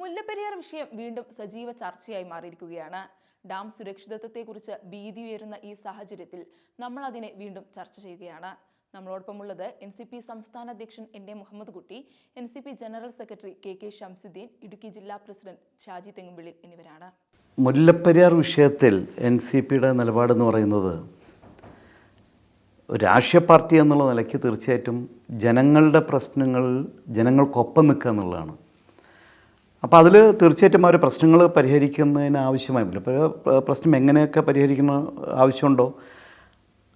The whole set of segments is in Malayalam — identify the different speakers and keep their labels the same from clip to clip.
Speaker 1: മുല്ലപ്പെരിയാർ വിഷയം വീണ്ടും സജീവ ചർച്ചയായി മാറിയിരിക്കുകയാണ്. ഡാം സുരക്ഷിതത്വത്തെക്കുറിച്ച് ഭീതി ഉയരുന്ന ഈ സാഹചര്യത്തിൽ നമ്മൾ അതിനെ വീണ്ടും ചർച്ച ചെയ്യുകയാണ്. നമ്മളോടൊപ്പമുള്ളത് എൻ സി പി സംസ്ഥാന അധ്യക്ഷൻ N A Muhammad Kutty N C P general secretary K K Shamsuddin Idukki ജില്ലാ പ്രസിഡന്റ് ഷാജി തെങ്ങുംപിള്ളി എന്നിവരാണ്.
Speaker 2: മുല്ലപ്പെരിയാർ വിഷയത്തിൽ എൻ സി പിയുടെ നിലപാടെന്ന് പറയുന്നത് രാഷ്ട്രീയ പാർട്ടി എന്നുള്ള നിലയ്ക്ക് തീർച്ചയായിട്ടും ജനങ്ങളുടെ പ്രശ്നങ്ങൾ ജനങ്ങൾക്കൊപ്പം നിൽക്കുക എന്നുള്ളതാണ്. അപ്പോൾ അതിൽ തീർച്ചയായിട്ടും അവർ പ്രശ്നങ്ങൾ പരിഹരിക്കുന്നതിന് ആവശ്യമായി ഇപ്പോൾ പ്രശ്നം എങ്ങനെയൊക്കെ പരിഹരിക്കുന്ന ആവശ്യമുണ്ടോ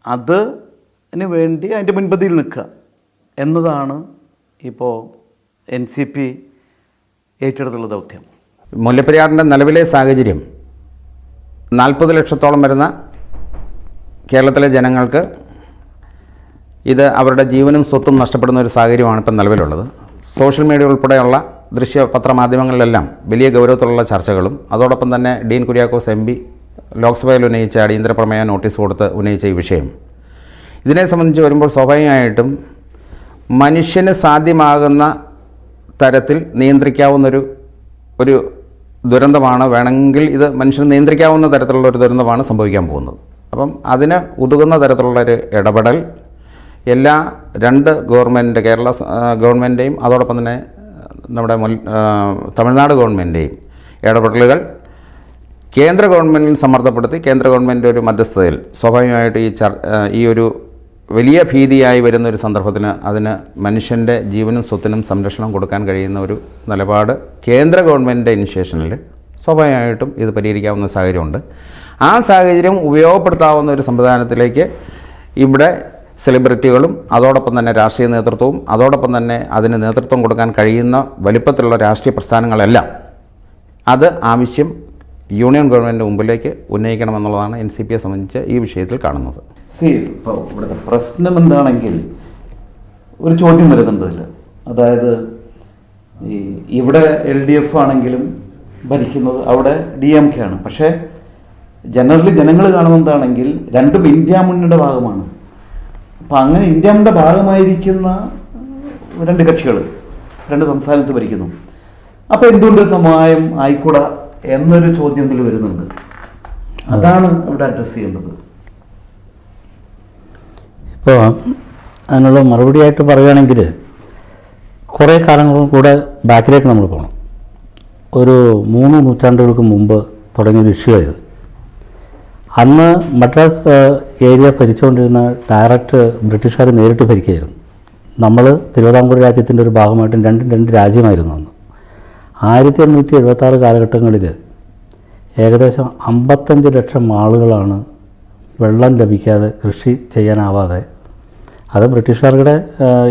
Speaker 2: അതിന് വേണ്ടി അതിന്റെ മുൻപതിയിൽ നിൽക്കുക എന്നതാണ് ഇപ്പോൾ എൻ സി പി ഏറ്റെടുത്തുള്ള ദൗത്യം.
Speaker 3: മുല്ലപ്പെരിയാറിന്റെ നിലവിലെ സാഹചര്യം നാൽപ്പത് ലക്ഷത്തോളം വരുന്ന കേരളത്തിലെ ജനങ്ങൾക്ക് ഇത് അവരുടെ ജീവനും സ്വത്തും നഷ്ടപ്പെടുന്ന ഒരു സാഹചര്യമാണ് ഇപ്പം നിലവിലുള്ളത്. സോഷ്യൽ മീഡിയ ഉൾപ്പെടെയുള്ള ദൃശ്യ പത്രമാധ്യമങ്ങളിലെല്ലാം വലിയ ഗൗരവത്തിലുള്ള ചർച്ചകളും അതോടൊപ്പം തന്നെ ഡീൻ കുര്യാക്കോസ് എം പി ലോക്സഭയിൽ ഉന്നയിച്ച അടിയന്തര പ്രമേയ നോട്ടീസ് കൊടുത്ത് ഉന്നയിച്ച ഈ വിഷയം. ഇതിനെ സംബന്ധിച്ച് വരുമ്പോൾ സ്വാഭാവികമായിട്ടും മനുഷ്യന് സാധ്യമാകുന്ന തരത്തിൽ നിയന്ത്രിക്കാവുന്നൊരു ഒരു ദുരന്തമാണ് വേണമെങ്കിൽ ഇത് മനുഷ്യന് നിയന്ത്രിക്കാവുന്ന തരത്തിലുള്ള ഒരു ദുരന്തമാണ് സംഭവിക്കാൻ പോകുന്നത്. അപ്പം അതിന് ഉതകുന്ന തരത്തിലുള്ള ഒരു ഇടപെടൽ എല്ലാ രണ്ട് ഗവൺമെന്റ് കേരള ഗവൺമെന്റേയും അതോടൊപ്പം തന്നെ നമ്മുടെ മുൻ തമിഴ്നാട് ഗവൺമെന്റേയും ഇടപെടലുകൾ കേന്ദ്ര ഗവൺമെന്റിൽ സമ്മർദ്ദപ്പെടുത്തി കേന്ദ്ര ഗവൺമെന്റ് ഒരു മധ്യസ്ഥതയിൽ സ്വാഭാവികമായിട്ട് ഈ ഈ ഒരു വലിയ ഭീതിയായി വരുന്ന ഒരു സന്ദർഭത്തിന് അതിന് മനുഷ്യന്റെ ജീവനും സ്വത്തിനും സംരക്ഷണം കൊടുക്കാൻ കഴിയുന്ന ഒരു നിലപാട് കേന്ദ്ര ഗവൺമെന്റിന്റെ ഇനിഷ്യേഷനിൽ സ്വാഭാവികമായിട്ടും ഇത് പരിഹരിക്കാവുന്ന സാഹചര്യമുണ്ട്. ആ സാഹചര്യം ഉപയോഗപ്പെടുത്താവുന്ന ഒരു സംവിധാനത്തിലേക്ക് ഇവിടെ സെലിബ്രിറ്റികളും അതോടൊപ്പം തന്നെ രാഷ്ട്രീയ നേതൃത്വവും അതോടൊപ്പം തന്നെ അതിന് നേതൃത്വം കൊടുക്കാൻ കഴിയുന്ന വലിപ്പത്തിലുള്ള രാഷ്ട്രീയ പ്രസ്ഥാനങ്ങളെല്ലാം അത് ആവശ്യം യൂണിയൻ ഗവൺമെന്റ് മുമ്പിലേക്ക് ഉന്നയിക്കണമെന്നുള്ളതാണ് എൻ സി പിയെ സംബന്ധിച്ച് ഈ വിഷയത്തിൽ കാണുന്നത്.
Speaker 2: സി ഇപ്പോൾ ഇവിടുത്തെ പ്രശ്നം എന്താണെങ്കിൽ ഒരു ചോദ്യം വരുന്നുണ്ടതിൽ അതായത് ഈ ഇവിടെ എൽ ഡി എഫ് ആണെങ്കിലും ഭരിക്കുന്നത് അവിടെ ഡി എം കെ ആണ്. പക്ഷേ ജനറലി ജനങ്ങൾ കാണുന്നതാണെങ്കിൽ രണ്ടും ഇന്ത്യ മുന്നണിയുടെ ഭാഗമാണ്. അപ്പം അങ്ങനെ ഇന്ത്യയുടെ ഭാഗമായിരിക്കുന്ന രണ്ട് കക്ഷികൾ രണ്ട് സംസ്ഥാനത്ത് ഭരിക്കുന്നു. അപ്പോൾ എന്തുകൊണ്ട് സമവായം ആയിക്കൂടാ എന്നൊരു ചോദ്യം ഇതിൽ വരുന്നുണ്ട്. അതാണ് ഇവിടെ അഡ്രസ് ചെയ്യേണ്ടത്.
Speaker 4: ഇപ്പോൾ അതിനുള്ള മറുപടിയായിട്ട് പറയുകയാണെങ്കിൽ കുറേ കാലങ്ങളും കൂടെ ബാക്കിലേക്ക് നമ്മൾ പോകണം. ഒരു മൂന്ന് നൂറ്റാണ്ടുകൾക്ക് മുമ്പ് തുടങ്ങിയൊരു ഇഷ്യൂ ആയത്. അന്ന് മദ്രാസ് ഏരിയ ഭരിച്ചുകൊണ്ടിരുന്ന ഡയറക്റ്റ് ബ്രിട്ടീഷുകാർ നേരിട്ട് ഭരിക്കുകയായിരുന്നു. നമ്മൾ തിരുവിതാംകൂർ രാജ്യത്തിന്റെ ഒരു ഭാഗമായിട്ടും രണ്ടും രണ്ട് രാജ്യമായിരുന്നു അന്ന്. ആയിരത്തി എണ്ണൂറ്റി എഴുപത്തി ആറ് കാലഘട്ടങ്ങളിൽ ഏകദേശം അമ്പത്തഞ്ച് ലക്ഷം ആളുകളാണ് വെള്ളം ലഭിക്കാതെ കൃഷി ചെയ്യാനാവാതെ അത് ബ്രിട്ടീഷുകാരുടെ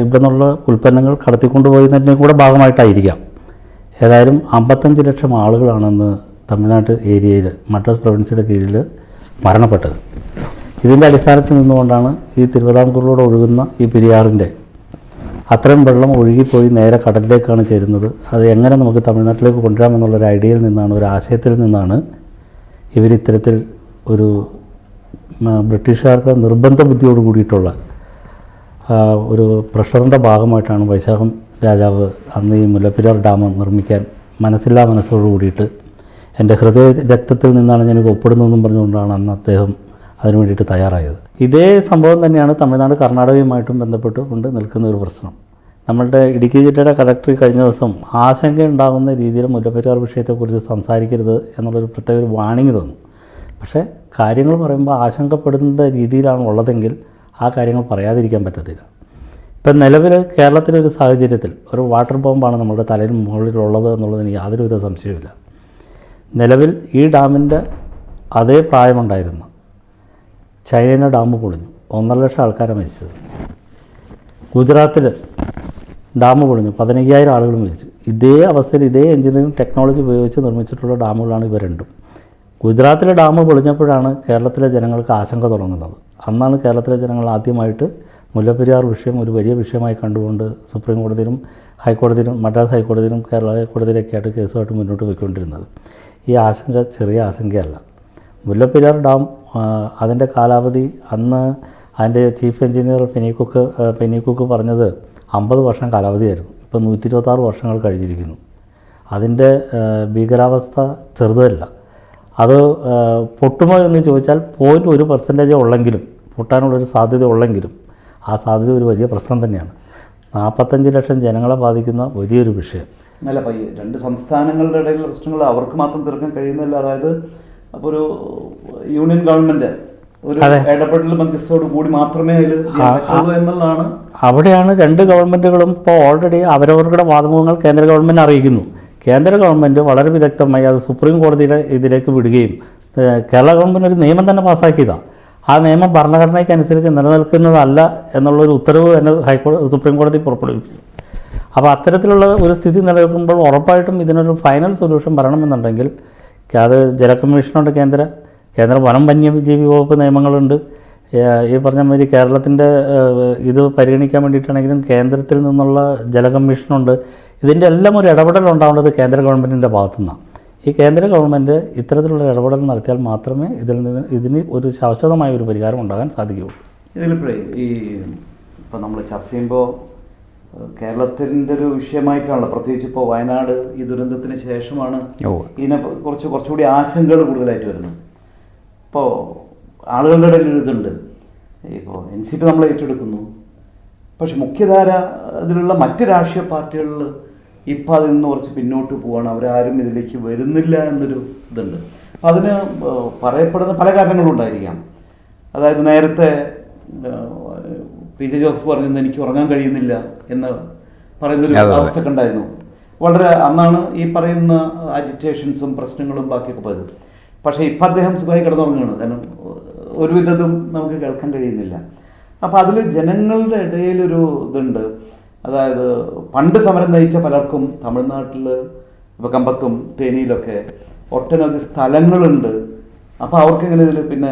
Speaker 4: ഇവിടെ നിന്നുള്ള ഉൽപ്പന്നങ്ങൾ കടത്തിക്കൊണ്ടുപോയതിന്റെ കൂടെ ഭാഗമായിട്ടായിരിക്കാം. ഏതായാലും അമ്പത്തഞ്ച് ലക്ഷം ആളുകളാണെന്ന് തമിഴ്നാട് ഏരിയയിൽ മദ്രാസ് പ്രൊവിൻസിയുടെ കീഴിൽ മരണപ്പെട്ടത്. ഇതിന്റെ അടിസ്ഥാനത്തിൽ നിന്നുകൊണ്ടാണ് ഈ തിരുവിതാംകൂറിലൂടെ ഒഴുകുന്ന ഈ പെരിയാറിന്റെ അത്രയും വെള്ളം ഒഴുകിപ്പോയി നേരെ കടലിലേക്കാണ് ചേരുന്നത്. അത് എങ്ങനെ നമുക്ക് തമിഴ്നാട്ടിലേക്ക് കൊണ്ടുവരാമെന്നുള്ളൊരു ഐഡിയയിൽ നിന്നാണ് ഒരു ആശയത്തിൽ നിന്നാണ് ഇവർ ഇത്തരത്തിൽ ഒരു ബ്രിട്ടീഷുകാർക്ക് നിർബന്ധ ബുദ്ധിയോട് കൂടിയിട്ടുള്ള ഒരു പ്രഷറിന്റെ ഭാഗമായിട്ടാണ് വൈശാഖം രാജാവ് അന്ന് ഈ മുല്ലപ്പെരിയാർ ഡാം നിർമ്മിക്കാൻ മനസ്സില്ലാ മനസ്സോട് കൂടിയിട്ട് എന്റെ ഹൃദയ രക്തത്തിൽ നിന്നാണ് ഞാനിത് ഒപ്പിടുന്നതെന്നും പറഞ്ഞുകൊണ്ടാണ് അന്ന് അദ്ദേഹം അതിനു വേണ്ടിയിട്ട് തയ്യാറായത്. ഇതേ സംഭവം തന്നെയാണ് തമിഴ്നാട് കർണാടകയുമായിട്ടും ബന്ധപ്പെട്ട് കൊണ്ട് നിൽക്കുന്ന ഒരു പ്രശ്നം. നമ്മളുടെ ഇടുക്കി ജില്ലയുടെ കളക്ടർ കഴിഞ്ഞ ദിവസം ആശങ്കയുണ്ടാകുന്ന രീതിയിൽ മുല്ലപ്പെരിയാർ വിഷയത്തെക്കുറിച്ച് സംസാരിക്കരുത് എന്നുള്ളൊരു പ്രത്യേക ഒരു വാണിംഗ് തന്നു. പക്ഷേ കാര്യങ്ങൾ പറയുമ്പോൾ ആശങ്കപ്പെടുന്ന രീതിയിലാണ് ഉള്ളതെങ്കിൽ ആ കാര്യങ്ങൾ പറയാതിരിക്കാൻ പറ്റത്തില്ല. ഇപ്പം നിലവിൽ കേരളത്തിലൊരു സാഹചര്യത്തിൽ ഒരു വാട്ടർ ബോംബാണ് നമ്മുടെ തലയിൽ മുകളിലുള്ളത് എന്നുള്ളതിന് യാതൊരുവിധ സംശയവുമില്ല. നിലവിൽ ഈ ഡാമിന്റെ അതേ പ്രായമുണ്ടായിരുന്നു. ചൈനയിലെ ഡാം പൊളിഞ്ഞു. ഒന്നര ലക്ഷം ആൾക്കാരെ മരിച്ചത്. ഗുജറാത്തിൽ ഡാം പൊളിഞ്ഞു. പതിനയ്യായിരം ആളുകൾ മരിച്ചു. ഇതേ അവസ്ഥയിൽ ഇതേ എഞ്ചിനീയറിംഗ് ടെക്നോളജി ഉപയോഗിച്ച് നിർമ്മിച്ചിട്ടുള്ള ഡാമുകളാണ് ഇവ രണ്ടും. ഗുജറാത്തിലെ ഡാം പൊളിഞ്ഞപ്പോഴാണ് കേരളത്തിലെ ജനങ്ങൾക്ക് ആശങ്ക തുടങ്ങുന്നത്. അന്നാണ് കേരളത്തിലെ ജനങ്ങൾ ആദ്യമായിട്ട് മുല്ലപ്പെരിയാർ വിഷയം ഒരു വലിയ വിഷയമായി കണ്ടുകൊണ്ട് സുപ്രീം കോടതിയിലും ഹൈക്കോടതിയിലും മദ്രാസ് ഹൈക്കോടതിയിലും കേരള ഹൈക്കോടതിയിലൊക്കെയായിട്ട് കേസുമായിട്ട് മുന്നോട്ട് പോയിക്കൊണ്ടിരുന്നത്. ഈ ആശങ്ക ചെറിയ ആശങ്കയല്ല. മുല്ലപ്പെരിയാർ ഡാം അതിന്റെ കാലാവധി അന്ന് അതിന്റെ ചീഫ് എഞ്ചിനീയർ പെനിക്കുക്ക് ആ, പെനിക്കുക്ക് പറഞ്ഞത് അമ്പത് വർഷം കാലാവധിയായിരുന്നു. ഇപ്പം നൂറ്റി ഇരുപത്താറ് വർഷങ്ങൾ കഴിഞ്ഞിരിക്കുന്നു. അതിന്റെ ഭീകരാവസ്ഥ ചെറുതല്ല. അത് പൊട്ടുമോ എന്ന് ചോദിച്ചാൽ പോയിന്റ് ഒരു പെർസെന്റേജ് ഉള്ളെങ്കിലും പൊട്ടാനുള്ളൊരു സാധ്യത ഉള്ളെങ്കിലും ആ സാധ്യത ഒരു വലിയ പ്രശ്നം തന്നെയാണ്. നാൽപ്പത്തഞ്ച് ലക്ഷം ജനങ്ങളെ ബാധിക്കുന്ന വലിയൊരു വിഷയം.
Speaker 2: അല്ല അപ്പോൾ ഈ രണ്ട് സംസ്ഥാനങ്ങളുടെ ഇടയിലുള്ള പ്രശ്നങ്ങൾ അവർക്ക് മാത്രം തീർക്കാൻ കഴിയുന്നില്ല. അതായത് അപ്പോൾ ഒരു യൂണിയൻ ഗവൺമെന്റ് ഒരു
Speaker 4: അതെ.
Speaker 2: ഇടപെടൽ മധ്യസ്ഥോട് കൂടി മാത്രമേ അതിൽ എന്നുള്ളതാണ്.
Speaker 4: അവിടെയാണ് രണ്ട് ഗവൺമെന്റുകളും ഇപ്പോൾ ഓൾറെഡി അവരവരുടെ വാദമുഖങ്ങൾ കേന്ദ്ര ഗവൺമെന്റ് അറിയിക്കുന്നു. കേന്ദ്ര ഗവൺമെന്റ് വളരെ വിദഗ്ധമായി അത് സുപ്രീം കോടതിയുടെ ഇതിലേക്ക് വിടുകയും കേരള ഗവൺമെന്റ് ഒരു നിയമം തന്നെ പാസ്സാക്കിയതാണ് ആ നിയമം ഭരണഘടനയ്ക്ക് അനുസരിച്ച് നിലനിൽക്കുന്നതല്ല എന്നുള്ളൊരു ഉത്തരവ് തന്നെ ഹൈക്കോടതി സുപ്രീം കോടതി പുറപ്പെടുവിച്ചു അപ്പോൾ അത്തരത്തിലുള്ള ഒരു സ്ഥിതി നിലനിൽക്കുമ്പോൾ ഉറപ്പായിട്ടും ഇതിനൊരു ഫൈനൽ സൊല്യൂഷൻ വരണമെന്നുണ്ടെങ്കിൽ അത് ജലകമ്മീഷനുണ്ട് കേന്ദ്ര കേന്ദ്ര വനം വന്യജീവി വകുപ്പ് നിയമങ്ങളുണ്ട്. ഈ പറഞ്ഞ മാതിരി കേരളത്തിന്റെ ഇത് പരിഗണിക്കാൻ വേണ്ടിയിട്ടാണെങ്കിലും കേന്ദ്രത്തിൽ നിന്നുള്ള ജലകമ്മീഷനുണ്ട് ഇതിന്റെ എല്ലാം ഒരു ഇടപെടൽ ഉണ്ടാവേണ്ടത് കേന്ദ്ര ഗവൺമെന്റിന്റെ ഭാഗത്തുനിന്നാണ്. ഈ കേന്ദ്ര ഗവൺമെന്റ് ഇത്തരത്തിലുള്ള ഇടപെടൽ നടത്തിയാൽ മാത്രമേ ഇതിൽ നിന്ന് ഇതിന് ഒരു ശാശ്വതമായ ഒരു പരിഹാരം ഉണ്ടാകാൻ സാധിക്കുകയുള്ളൂ.
Speaker 2: ഇതിലിപ്പോഴേ ഈ ഇപ്പം നമ്മൾ ചർച്ച ചെയ്യുമ്പോൾ കേരളത്തിന്റെ ഒരു വിഷയമായിട്ടാണല്ലോ. പ്രത്യേകിച്ച് ഇപ്പോൾ വയനാട് ഈ ദുരന്തത്തിന് ശേഷമാണ് ഇതിനെ കുറച്ച് കുറച്ചുകൂടി ആശങ്കകൾ കൂടുതലായിട്ട് വരുന്നത്. ഇപ്പോൾ ആളുകളുടെ ഇടയിൽ ഒരു ഇതുണ്ട്. ഇപ്പോൾ എൻ സി പി നമ്മൾ ഏറ്റെടുക്കുന്നു പക്ഷെ മുഖ്യധാര ഇതിലുള്ള മറ്റ് രാഷ്ട്രീയ പാർട്ടികളിൽ ഇപ്പം അതിൽ നിന്ന് കുറച്ച് പിന്നോട്ട് പോവാണ്. അവരാരും ഇതിലേക്ക് വരുന്നില്ല എന്നൊരു ഇതുണ്ട്. അപ്പം അതിന് പറയപ്പെടുന്ന പല കാരണങ്ങളും ഉണ്ടായിരിക്കാം അതായത് നേരത്തെ പി ജെ ജോസഫ് പറഞ്ഞത് എനിക്ക് ഉറങ്ങാൻ കഴിയുന്നില്ല എന്ന് പറയുന്നൊരു. അവസ്ഥ ഉണ്ടായിരുന്നു വളരെ അന്നാണ് ഈ പറയുന്ന അജിറ്റേഷൻസും പ്രശ്നങ്ങളും ബാക്കിയൊക്കെ പോയത്. പക്ഷേ ഇപ്പം അദ്ദേഹം സുഖമായി കിടന്നുറങ്ങുകയാണ്. കാരണം ഒരുവിധതും നമുക്ക് കേൾക്കാൻ കഴിയുന്നില്ല. അപ്പം അതിൽ ജനങ്ങളുടെ ഇടയിലൊരു ഇതുണ്ട്. അതായത് പണ്ട് സമരം നയിച്ച പലർക്കും തമിഴ്നാട്ടിൽ ഇപ്പോൾ കമ്പത്തും തേനിയിലൊക്കെ ഒട്ടനവധി സ്ഥലങ്ങളുണ്ട്. അപ്പോൾ അവർക്ക് ഇങ്ങനെ ഇതിൽ പിന്നെ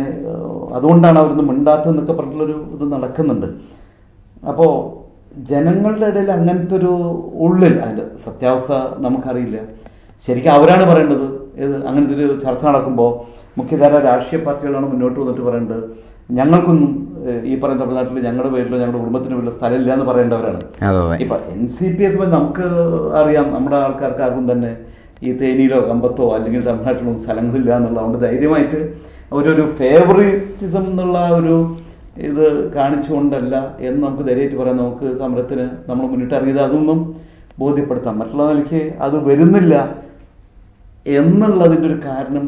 Speaker 2: അതുകൊണ്ടാണ് അവരൊന്നും മിണ്ടാത്തതെന്നൊക്കെ പറഞ്ഞിട്ടുള്ളൊരു ഇത് നടക്കുന്നുണ്ട്. അപ്പോൾ ജനങ്ങളുടെ ഇടയിൽ അങ്ങനത്തെ ഒരു ഉള്ളിൽ അതിന്റെ സത്യാവസ്ഥ നമുക്കറിയില്ല. ശരിക്കും അവരാണ് പറയേണ്ടത്. ഏത് അങ്ങനത്തെ ഒരു ചർച്ച നടക്കുമ്പോൾ മുഖ്യധാര രാഷ്ട്രീയ പാർട്ടികളാണ് മുന്നോട്ട് വന്നിട്ട് പറയേണ്ടത്. ഞങ്ങൾക്കൊന്നും ഈ പറയുന്ന തമിഴ്നാട്ടിൽ ഞങ്ങളുടെ പേരിലോ ഞങ്ങളുടെ കുടുംബത്തിന് പേരിലോ സ്ഥലമില്ല എന്ന് പറയേണ്ടവരാണ് ഇപ്പൊ എൻ സി പി എസ് നമുക്ക് അറിയാം നമ്മുടെ ആൾക്കാർക്ക് ആർക്കും തന്നെ ഈ തേനിയിലോ കമ്പത്തോ അല്ലെങ്കിൽ തമിഴ്നാട്ടിലോ സ്ഥലങ്ങളില്ല എന്നുള്ളതുകൊണ്ട് ധൈര്യമായിട്ട് അവരൊരു ഫേവറിറ്റിസം എന്നുള്ള ഒരു ഇത് കാണിച്ചുകൊണ്ടല്ല എന്ന് നമുക്ക് ധൈര്യമായിട്ട് പറയാം. നമുക്ക് സമരത്തിന് നമ്മൾ മുന്നിട്ട് ഇറങ്ങിയത് അതൊന്നും ബോധ്യപ്പെടുത്താം മറ്റുള്ള നിലയ്ക്ക് അത് വരുന്നില്ല എന്നുള്ളതിന്റെ ഒരു കാരണം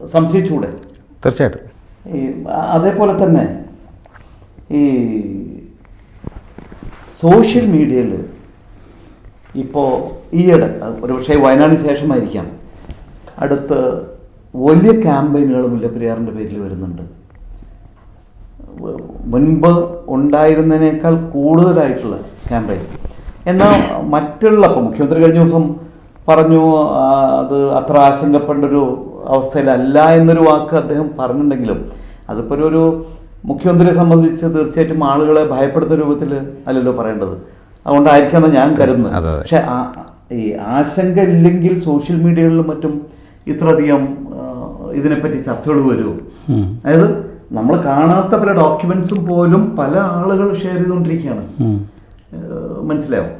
Speaker 2: സംശയിച്ചുകൂടെ?
Speaker 3: തീർച്ചയായിട്ടും.
Speaker 2: ഈ അതേപോലെ തന്നെ ഈ സോഷ്യൽ മീഡിയയിൽ ഇപ്പോൾ ഈയിടെ ഒരുപക്ഷെ വയനാടിന് ശേഷമായിരിക്കാം. അടുത്ത് വലിയ ക്യാമ്പയിനുകൾ മുല്ലപ്പെരിയാറിന്റെ പേരിൽ വരുന്നുണ്ട്. മുൻപ് ഉണ്ടായിരുന്നതിനേക്കാൾ കൂടുതലായിട്ടുള്ള ക്യാമ്പയിൻ. എന്നാൽ മറ്റുള്ള ഇപ്പോൾ മുഖ്യമന്ത്രി കഴിഞ്ഞ ദിവസം പറഞ്ഞു അത് അത്ര ആശങ്കപ്പെടേണ്ട ഒരു അവസ്ഥയിലല്ല എന്നൊരു വാക്ക് അദ്ദേഹം പറഞ്ഞിട്ടുണ്ടെങ്കിലും അതിപ്പോൾ ഒരു- മുഖ്യമന്ത്രിയെ സംബന്ധിച്ച് തീർച്ചയായിട്ടും ആളുകളെ ഭയപ്പെടുത്തുന്ന രൂപത്തിൽ അല്ലല്ലോ പറയേണ്ടത്. അതുകൊണ്ടായിരിക്കാമെന്ന് ഞാൻ കരുതുന്നത്. പക്ഷെ ഈ ആശങ്ക ഇല്ലെങ്കിൽ സോഷ്യൽ മീഡിയകളിലും മറ്റും ഇത്രയധികം ഇതിനെപ്പറ്റി ചർച്ചകൾ വരുമോ അതായത് നമ്മൾ കാണാത്ത പല ഡോക്യുമെന്റ്സും പോലും പല ആളുകൾ ഷെയർ ചെയ്തുകൊണ്ടിരിക്കുകയാണ്. മനസ്സിലാവും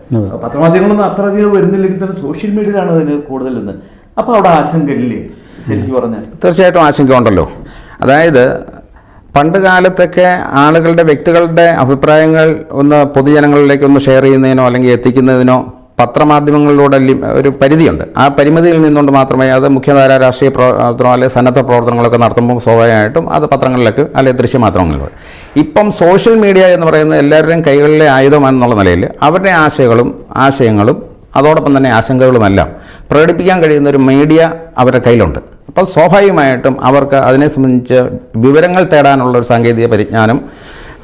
Speaker 2: പത്രമാധ്യമങ്ങളൊന്നും അത്ര അധികം വരുന്നില്ലെങ്കിൽ തന്നെ സോഷ്യൽ മീഡിയയിലാണ് അതിന് കൂടുതൽ ഇന്ന്. അപ്പൊ അവിടെ ആശങ്ക ഇല്ലേ?
Speaker 3: തീർച്ചയായിട്ടും ആശങ്കയുണ്ടല്ലോ. അതായത് പണ്ട് കാലത്തൊക്കെ ആളുകളുടെ വ്യക്തികളുടെ അഭിപ്രായങ്ങൾ ഒന്ന് പൊതുജനങ്ങളിലേക്ക് ഒന്ന് ഷെയർ ചെയ്യുന്നതിനോ അല്ലെങ്കിൽ എത്തിക്കുന്നതിനോ പത്രമാധ്യമങ്ങളിലൂടെ ഒരു പരിധിയുണ്ട്. ആ പരിമിതിയിൽ നിന്നുകൊണ്ട് മാത്രമേ അത് മുഖ്യധാര രാഷ്ട്രീയ പ്രവർത്തനം അല്ലെങ്കിൽ സന്നദ്ധ പ്രവർത്തനങ്ങളൊക്കെ നടത്തുമ്പോൾ സ്വാഭാവികമായിട്ടും അത് പത്രങ്ങളിലേക്ക് അല്ലെങ്കിൽ ദൃശ്യമാധ്യമങ്ങളിലൂടെ ഇപ്പം സോഷ്യൽ മീഡിയ എന്ന് പറയുന്നത് എല്ലാവരുടെയും കൈകളിലെ ആയുധമാണെന്നുള്ള നിലയിൽ അവരുടെ ആശയങ്ങളും ആശയങ്ങളും അതോടൊപ്പം തന്നെ ആശങ്കകളുമെല്ലാം പ്രകടിപ്പിക്കാൻ കഴിയുന്ന ഒരു മീഡിയ അവരുടെ കയ്യിലുണ്ട്. അപ്പോൾ സ്വാഭാവികമായിട്ടും അവർക്ക് അതിനെ സംബന്ധിച്ച് വിവരങ്ങൾ തേടാനുള്ള ഒരു സാങ്കേതിക പരിജ്ഞാനം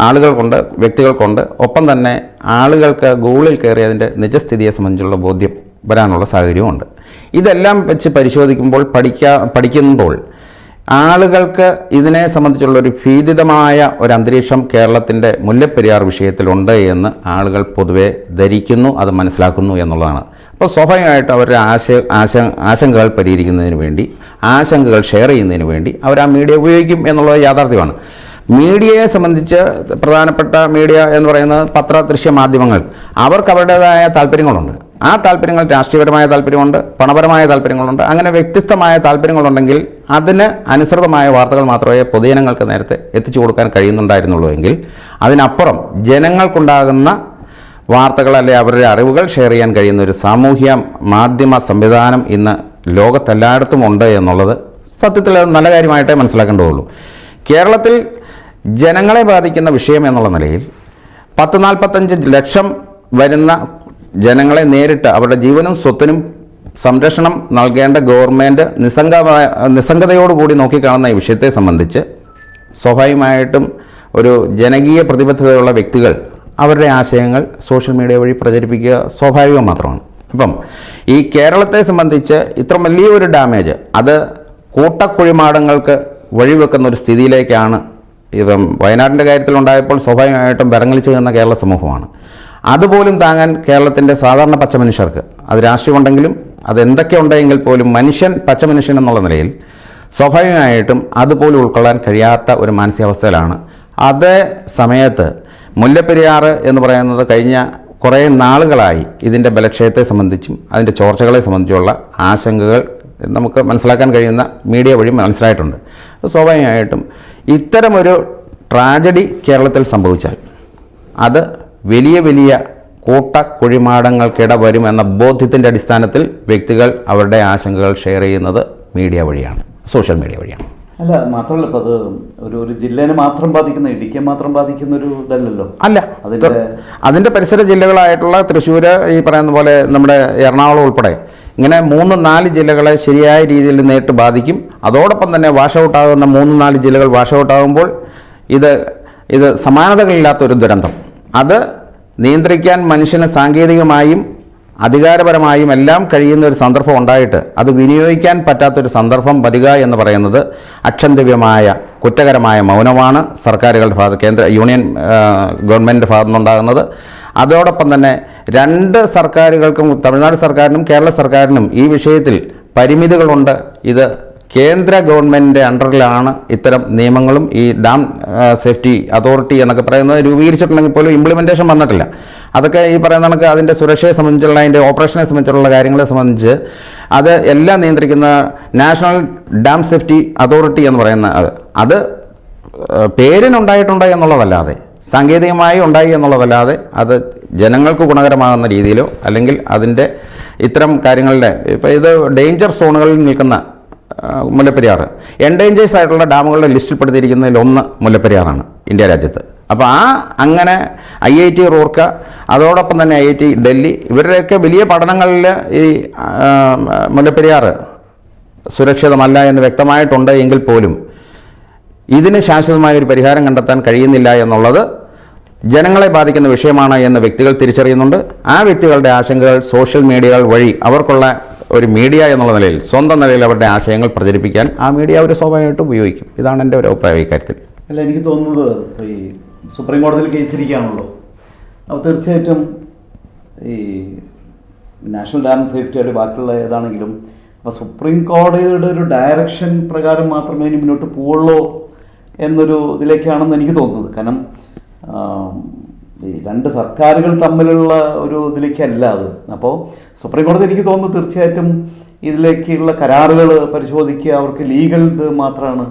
Speaker 3: ആളുകൾക്കുണ്ട് വ്യക്തികൾക്കുണ്ട്. ഒപ്പം തന്നെ ആളുകൾക്ക് ഗൂഗിളിൽ കയറി അതിന്റെ നിജസ്ഥിതിയെ സംബന്ധിച്ചുള്ള ബോധ്യം വരാനുള്ള സാഹചര്യമുണ്ട് ഇതെല്ലാം വെച്ച് പരിശോധിക്കുമ്പോൾ പഠിക്കാ പഠിക്കുമ്പോൾ ആളുകൾക്ക് ഇതിനെ സംബന്ധിച്ചുള്ള ഒരു ഭീതിതമായ ഒരു അന്തരീക്ഷം കേരളത്തിന്റെ മുല്ലപ്പെരിയാർ വിഷയത്തിലുണ്ട് എന്ന് ആളുകൾ പൊതുവെ ധരിക്കുന്നു അത് മനസ്സിലാക്കുന്നു എന്നുള്ളതാണ്. അപ്പോൾ സ്വാഭാവികമായിട്ട് അവരുടെ ആശയ ആശ ആശങ്കകൾ പരിഹരിക്കുന്നതിന് വേണ്ടി ആശങ്കകൾ ഷെയർ ചെയ്യുന്നതിന് വേണ്ടി അവർ ആ മീഡിയ ഉപയോഗിക്കും എന്നുള്ളത് യാഥാർത്ഥ്യമാണ്. മീഡിയയെ സംബന്ധിച്ച് പ്രധാനപ്പെട്ട മീഡിയ എന്ന് പറയുന്നത് പത്ര ദൃശ്യ മാധ്യമങ്ങൾ. അവർക്ക് അവരുടേതായ താല്പര്യങ്ങളുണ്ട്. ആ താല്പര്യങ്ങൾ രാഷ്ട്രീയപരമായ താല്പര്യമുണ്ട് പണപരമായ താല്പര്യങ്ങളുണ്ട്. അങ്ങനെ വ്യത്യസ്തമായ താല്പര്യങ്ങളുണ്ടെങ്കിൽ അതിന് അനുസൃതമായ വാർത്തകൾ മാത്രമേ പൊതുജനങ്ങൾക്ക് നേരത്തെ എത്തിച്ചു കൊടുക്കാൻ കഴിയുന്നുണ്ടായിരുന്നുള്ളൂ എങ്കിൽ അതിനപ്പുറം ജനങ്ങൾക്കുണ്ടാകുന്ന വാർത്തകൾ അല്ലെ അവരുടെ അറിവുകൾ ഷെയർ ചെയ്യാൻ കഴിയുന്ന ഒരു സാമൂഹ്യ മാധ്യമ സംവിധാനം ഇന്ന് ലോകത്തെല്ലായിടത്തും ഉണ്ട് എന്നുള്ളത് സത്യത്തിൽ നല്ല കാര്യമായിട്ടേ മനസ്സിലാക്കേണ്ടതുള്ളൂ. കേരളത്തിൽ ജനങ്ങളെ ബാധിക്കുന്ന വിഷയം എന്നുള്ള നിലയിൽ പത്ത് നാൽപ്പത്തഞ്ച് ലക്ഷം വരുന്ന ജനങ്ങളെ നേരിട്ട് അവരുടെ ജീവനും സ്വത്തിനും സംരക്ഷണം നൽകേണ്ട ഗവൺമെന്റ് നിസ്സംഗമായ നിസ്സംഗതയോടുകൂടി നോക്കിക്കാണുന്ന ഈ വിഷയത്തെ സംബന്ധിച്ച് സ്വാഭാവികമായിട്ടും ഒരു ജനകീയ പ്രതിബദ്ധതയുള്ള വ്യക്തികൾ അവരുടെ ആശയങ്ങൾ സോഷ്യൽ മീഡിയ വഴി പ്രചരിപ്പിക്കുക സ്വാഭാവികം മാത്രമാണ്. അപ്പം ഈ കേരളത്തെ സംബന്ധിച്ച് ഇത്ര വലിയൊരു ഡാമേജ് അത് കൂട്ടക്കുഴിമാടങ്ങൾക്ക് വഴിവെക്കുന്ന ഒരു സ്ഥിതിയിലേക്കാണ് ഇപ്പം വയനാടിന്റെ കാര്യത്തിലുണ്ടായപ്പോൾ സ്വാഭാവികമായിട്ടും വിറങ്ങലിച്ചു നിന്ന കേരള സമൂഹമാണ്. അതുപോലും താങ്ങാൻ കേരളത്തിന്റെ സാധാരണ പച്ച മനുഷ്യർക്ക് അത് രാഷ്ട്രീയമുണ്ടെങ്കിലും അത് എന്തൊക്കെ ഉണ്ടെങ്കിൽ പോലും മനുഷ്യൻ പച്ച മനുഷ്യൻ എന്നുള്ള നിലയിൽ സ്വാഭാവികമായിട്ടും അതുപോലും ഉൾക്കൊള്ളാൻ കഴിയാത്ത ഒരു മാനസികാവസ്ഥയിലാണ്. അതേ സമയത്ത് മുല്ലപ്പെരിയാർ എന്ന് പറയുന്നത് കഴിഞ്ഞ കുറേ നാളുകളായി ഇതിന്റെ ബലക്ഷയത്തെ സംബന്ധിച്ചും അതിന്റെ ചോർച്ചകളെ സംബന്ധിച്ചുള്ള ആശങ്കകൾ നമുക്ക് മനസ്സിലാക്കാൻ കഴിയുന്ന മീഡിയ വഴി മനസ്സിലായിട്ടുണ്ട്. സ്വാഭാവികമായിട്ടും ഇത്തരമൊരു ട്രാജഡി കേരളത്തിൽ സംഭവിച്ചാൽ അത് വലിയ വലിയ കൂട്ട കുഴിമാടങ്ങൾക്കിട വരും എന്ന ബോധ്യത്തിന്റെ അടിസ്ഥാനത്തിൽ വ്യക്തികൾ അവരുടെ ആശങ്കകൾ ഷെയർ ചെയ്യുന്നത് മീഡിയ വഴിയാണ് സോഷ്യൽ മീഡിയ വഴിയാണ്.
Speaker 2: അല്ല മാത്രമല്ല ഇപ്പം അത് ഒരു ഒരു ജില്ലേനെ മാത്രം ബാധിക്കുന്ന ഇടുക്കിയെ മാത്രം ബാധിക്കുന്ന ഒരു ഇതല്ലല്ലോ?
Speaker 3: അല്ല
Speaker 2: അതിന്റെ
Speaker 3: അതിന്റെ പരിസര ജില്ലകളായിട്ടുള്ള തൃശ്ശൂർ ഈ പറയുന്ന പോലെ നമ്മുടെ എറണാകുളം ഉൾപ്പെടെ ഇങ്ങനെ മൂന്ന് നാല് ജില്ലകളെ ശരിയായ രീതിയിൽ നേരിട്ട് ബാധിക്കും. അതോടൊപ്പം തന്നെ വാഷ് ഔട്ട് ആകുന്ന മൂന്ന് നാല് ജില്ലകൾ വാഷ് ഔട്ട് ആകുമ്പോൾ ഇത് ഇത് സമാനതകളില്ലാത്ത ഒരു ദുരന്തം. അത് നിയന്ത്രിക്കാൻ മനുഷ്യന് സാങ്കേതികമായും അധികാരപരമായും എല്ലാം കഴിയുന്ന ഒരു സന്ദർഭം ഉണ്ടായിട്ട് അത് വിനിയോഗിക്കാൻ പറ്റാത്തൊരു സന്ദർഭം വരിക എന്ന് പറയുന്നത് അക്ഷന്തവ്യമായ കുറ്റകരമായ മൗനമാണ് സർക്കാരുകളുടെ ഭാഗത്ത് കേന്ദ്ര യൂണിയൻ ഗവൺമെന്റിന്റെ ഭാഗത്തു നിന്നുണ്ടാകുന്നത് അതോടൊപ്പം തന്നെ രണ്ട് സർക്കാരുകൾക്കും തമിഴ്നാട് സർക്കാരിനും കേരള സർക്കാരിനും ഈ വിഷയത്തിൽ പരിമിതികളുണ്ട്. ഇത് കേന്ദ്ര ഗവൺമെന്റിന്റെ അണ്ടറിലാണ് ഇത്തരം നിയമങ്ങളും ഈ ഡാം സേഫ്റ്റി അതോറിറ്റി എന്നൊക്കെ പറയുന്നത് രൂപീകരിച്ചിട്ടുണ്ടെങ്കിൽ പോലും ഇംപ്ലിമെന്റേഷൻ വന്നിട്ടില്ല. അതൊക്കെ ഈ പറയുന്ന കണക്ക് അതിന്റെ സുരക്ഷയെ സംബന്ധിച്ചുള്ള അതിന്റെ ഓപ്പറേഷനെ സംബന്ധിച്ചുള്ള കാര്യങ്ങളെ സംബന്ധിച്ച് അത് എല്ലാം നിയന്ത്രിക്കുന്ന നാഷണൽ ഡാം സേഫ്റ്റി അതോറിറ്റി എന്ന് പറയുന്ന അത് അത് ഏഹ് പേരിനുണ്ടായിട്ടുണ്ട് എന്നുള്ളതല്ലാതെ സാങ്കേതികമായി ഉണ്ടായി എന്നുള്ളതല്ലാതെ അത് ജനങ്ങൾക്ക് ഗുണകരമാകുന്ന രീതിയിലോ അല്ലെങ്കിൽ അതിന്റെ ഇത്തരം കാര്യങ്ങളുടെ ഇപ്പോൾ ഇത് ഡേഞ്ചർ സോണുകളിൽ നിൽക്കുന്ന മുല്ലപ്പെരിയാർ എൻഡേഞ്ചേഴ്സ് ആയിട്ടുള്ള ഡാമുകളുടെ ലിസ്റ്റിൽപ്പെടുത്തിയിരിക്കുന്നതിൽ ഒന്ന് മുല്ലപ്പെരിയാറാണ് ഇന്ത്യ രാജ്യത്ത്. അപ്പോൾ ആ അങ്ങനെ ഐ ഐ ടി റൂർക്ക അതോടൊപ്പം തന്നെ ഐ ഐ ടി ഡൽഹി ഇവരുടെയൊക്കെ വലിയ പഠനങ്ങളിൽ ഈ മുല്ലപ്പെരിയാർ സുരക്ഷിതമല്ല എന്ന് വ്യക്തമായിട്ടുണ്ട് എങ്കിൽ പോലും. ഇതിന് ശാശ്വതമായ ഒരു പരിഹാരം കണ്ടെത്താൻ കഴിയുന്നില്ല എന്നുള്ളത് ജനങ്ങളെ ബാധിക്കുന്ന വിഷയമാണ് എന്ന് വ്യക്തികൾ തിരിച്ചറിയുന്നുണ്ട്. ആ വ്യക്തികളുടെ ആശങ്കകൾ സോഷ്യൽ മീഡിയകൾ വഴി അവർക്കുള്ള ഒരു മീഡിയ എന്നുള്ള നിലയിൽ സ്വന്തം നിലയിൽ അവരുടെ ആശയങ്ങൾ പ്രചരിപ്പിക്കാൻ ആ മീഡിയ അവർ സ്വാഭാവികമായിട്ടും ഉപയോഗിക്കും. ഇതാണ് എന്റെ ഒരു അഭിപ്രായം ഇക്കാര്യത്തിൽ
Speaker 2: അല്ല എനിക്ക് തോന്നുന്നത് ഈ സുപ്രീം കോടതിയിൽ കേസിരിക്കുകയാണല്ലോ. അപ്പോൾ തീർച്ചയായിട്ടും ഈ നാഷണൽ ഡാം സേഫ്റ്റി സേഫ്റ്റിയുടെ ബാക്കിയുള്ള ഏതാണെങ്കിലും അപ്പോൾ സുപ്രീം കോടതിയുടെ ഒരു ഡയറക്ഷൻ പ്രകാരം മാത്രമേ ഇനി മുന്നോട്ട് പോവുള്ളൂ എന്നൊരു ഇതിലേക്കാണെന്ന് എനിക്ക് തോന്നുന്നത്. കാരണം ഈ രണ്ട് സർക്കാരുകൾ തമ്മിലുള്ള ഒരു ഇതിലേക്കല്ല അത്. അപ്പോൾ സുപ്രീം കോടതി എനിക്ക് തോന്നുന്നു തീർച്ചയായിട്ടും ഇതിലേക്കുള്ള കരാറുകൾ പരിശോധിക്കുക അവർക്ക് ലീഗൽ ഇത് മാത്രമാണ്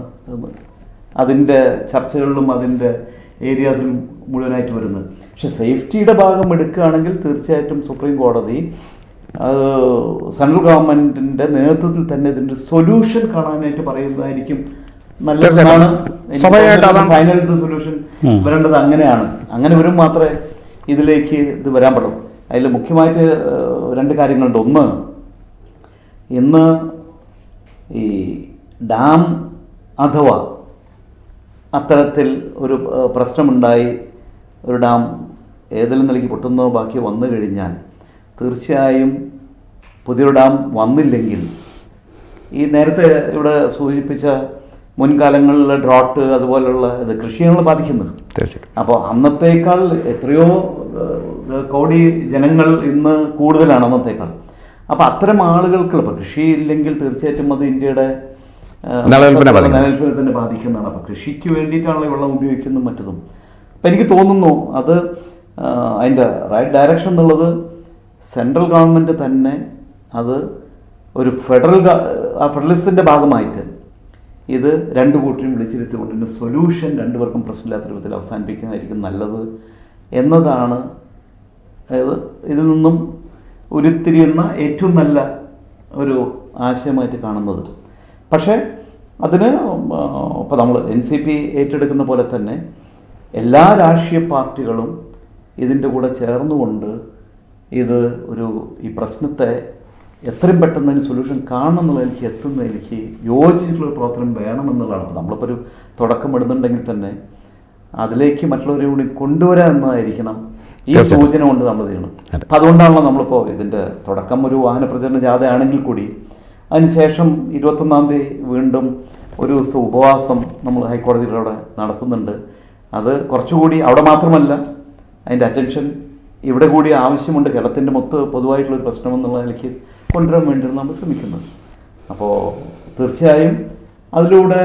Speaker 2: അതിന്റെ ചർച്ചകളിലും അതിന്റെ ഏരിയാസിലും മുഴുവനായിട്ട് വരുന്നത്. പക്ഷെ സേഫ്റ്റിയുടെ ഭാഗം എടുക്കുകയാണെങ്കിൽ തീർച്ചയായിട്ടും സുപ്രീം കോടതി അത് സെൻട്രൽ ഗവൺമെന്റിന്റെ നേതൃത്വത്തിൽ തന്നെ ഇതിന്റെ സൊല്യൂഷൻ കാണാനായിട്ട് പറയുന്നതായിരിക്കും
Speaker 3: അതാണ്
Speaker 2: ഫൈനൽ സൊല്യൂഷൻ വരേണ്ടത് അങ്ങനെയാണ്. അങ്ങനെ വരും മാത്രമേ ഇതിലേക്ക് ഇത് വരാൻ പറ്റും അതിൽ മുഖ്യമായിട്ട് രണ്ട് കാര്യങ്ങളുണ്ട്. ഒന്ന് ഇന്ന് ഈ ഡാം അഥവാ അത്തരത്തിൽ ഒരു പ്രശ്നമുണ്ടായി ഒരു ഡാം ഏതെങ്കിലും നിലയ്ക്ക് പൊട്ടുന്നോ ബാക്കി വന്നു കഴിഞ്ഞാൽ തീർച്ചയായും പുതിയൊരു ഡാം വന്നില്ലെങ്കിൽ ഈ നേരത്തെ ഇവിടെ സൂചിപ്പിച്ച മുൻകാലങ്ങളിലെ ഡ്രോട്ട് അതുപോലുള്ള ഇത് കൃഷിയാണ് ബാധിക്കുന്നത്.
Speaker 3: തീർച്ചയായിട്ടും.
Speaker 2: അപ്പോൾ അന്നത്തേക്കാൾ എത്രയോ കോടി ജനങ്ങൾ ഇന്ന് കൂടുതലാണ് അന്നത്തേക്കാൾ. അപ്പോൾ അത്തരം ആളുകൾക്ക് ഇപ്പോൾ കൃഷി ഇല്ലെങ്കിൽ തീർച്ചയായിട്ടും അത് ഇന്ത്യയുടെ
Speaker 3: നിലനിൽപ്പിനെ
Speaker 2: തന്നെ ബാധിക്കുന്നതാണ്. അപ്പോൾ കൃഷിക്ക് വേണ്ടിയിട്ടാണ് ഈ വെള്ളം ഉപയോഗിക്കുന്നതും മറ്റതും. അപ്പം എനിക്ക് തോന്നുന്നു അത് അതിന്റെ റൈറ്റ് ഡയറക്ഷൻ എന്നുള്ളത് സെൻട്രൽ ഗവൺമെന്റ് തന്നെ അത് ഒരു ഫെഡറൽ ആ ഫെഡറലിസത്തിന്റെ ഭാഗമായിട്ട് ഇത് രണ്ട് കൂട്ടരും വിളിച്ചിരുത്തിക്കൊണ്ട് ഇതിന്റെ സൊല്യൂഷൻ രണ്ടുപേർക്കും പ്രശ്നമില്ലാത്ത രൂപത്തിൽ അവസാനിപ്പിക്കുന്നതായിരിക്കും നല്ലത് എന്നതാണ് അതായത് ഇതിൽ നിന്നും ഉരുത്തിരിയുന്ന ഏറ്റവും നല്ല ഒരു ആശയമായിട്ട് കാണുന്നത്. പക്ഷേ അതിന് ഇപ്പോൾ നമ്മൾ എൻ സി പി ഏറ്റെടുക്കുന്ന പോലെ തന്നെ എല്ലാ രാഷ്ട്രീയ പാർട്ടികളും ഇതിന്റെ കൂടെ ചേർന്നുകൊണ്ട് ഇത് ഒരു ഈ പ്രശ്നത്തെ എത്രയും പെട്ടെന്ന് അതിന് സൊല്യൂഷൻ കാണണമെന്നുള്ള എത്തുന്നതിലേക്ക് എത്തുന്ന എനിക്ക് യോജിച്ചിട്ടുള്ള പ്രവർത്തനം വേണമെന്നുള്ളതാണ് അപ്പോൾ നമ്മളിപ്പോൾ ഒരു തുടക്കം ഇടുന്നുണ്ടെങ്കിൽ തന്നെ അതിലേക്ക് മറ്റുള്ളവരെ കൂടി കൊണ്ടുവരാ എന്നതായിരിക്കണം ഈ. സൂചന കൊണ്ട് നമ്മൾ ചെയ്യണം. അപ്പം അതുകൊണ്ടാണല്ലോ നമ്മളിപ്പോൾ ഇതിന്റെ തുടക്കം ഒരു വാഹന പ്രചരണ ജാഥയാണെങ്കിൽ കൂടി അതിനുശേഷം ഇരുപത്തൊന്നാം തീയതി വീണ്ടും ഒരു ദിവസം ഉപവാസം നമ്മൾ ഹൈക്കോടതിയുടെ അവിടെ നടത്തുന്നുണ്ട് അത് കുറച്ചുകൂടി അവിടെ മാത്രമല്ല അതിന്റെ അറ്റൻഷൻ ഇവിടെ കൂടി ആവശ്യമുണ്ട് കേരളത്തിന്റെ മൊത്ത പൊതുവായിട്ടുള്ളൊരു പ്രശ്നം എന്നുള്ള നിലയ്ക്ക് കൊണ്ടുവരാൻ വേണ്ടിയാണ് നമ്മൾ ശ്രമിക്കുന്നത്. അപ്പോൾ തീർച്ചയായും അതിലൂടെ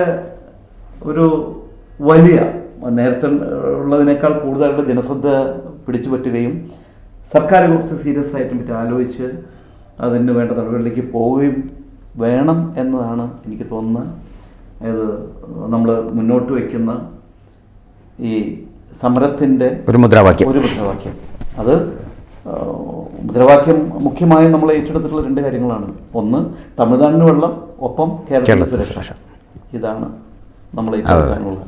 Speaker 2: ഒരു വലിയ നേരത്തെ ഉള്ളതിനേക്കാൾ കൂടുതലായിട്ട് ജനശ്രദ്ധ പിടിച്ചു പറ്റുകയും സർക്കാർ കുറച്ച് സീരിയസ് ആയിട്ടും പറ്റി ആലോചിച്ച് അതിന് വേണ്ട നടപടികളിലേക്ക് പോവുകയും വേണം എന്നതാണ് എനിക്ക് തോന്നുന്നത് അതായത് നമ്മൾ മുന്നോട്ട് വയ്ക്കുന്ന ഈ സമരത്തിന്റെ
Speaker 3: ഒരു മുദ്രാവാക്യം.
Speaker 2: ഒരു മുദ്രാവാക്യം. അത് മുദ്രാവാക്യം മുഖ്യമായും നമ്മൾ ഏറ്റെടുത്തിട്ടുള്ള രണ്ട് കാര്യങ്ങളാണ്. ഒന്ന് തമിഴ്നാടിന് വെള്ളം ഒപ്പം കേരളത്തിൽ സുരക്ഷ. ഇതാണ് നമ്മൾ ഏറ്റെടുക്കാനുള്ള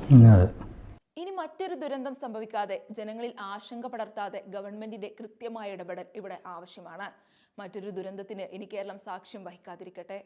Speaker 1: ഇനി മറ്റൊരു ദുരന്തം സംഭവിക്കാതെ ജനങ്ങളിൽ ആശങ്ക പടർത്താതെ ഗവൺമെന്റിന്റെ കൃത്യമായ ഇടപെടൽ ഇവിടെ ആവശ്യമാണ്. മറ്റൊരു ദുരന്തത്തിന് ഇനി കേരളം സാക്ഷ്യം വഹിക്കാതിരിക്കട്ടെ.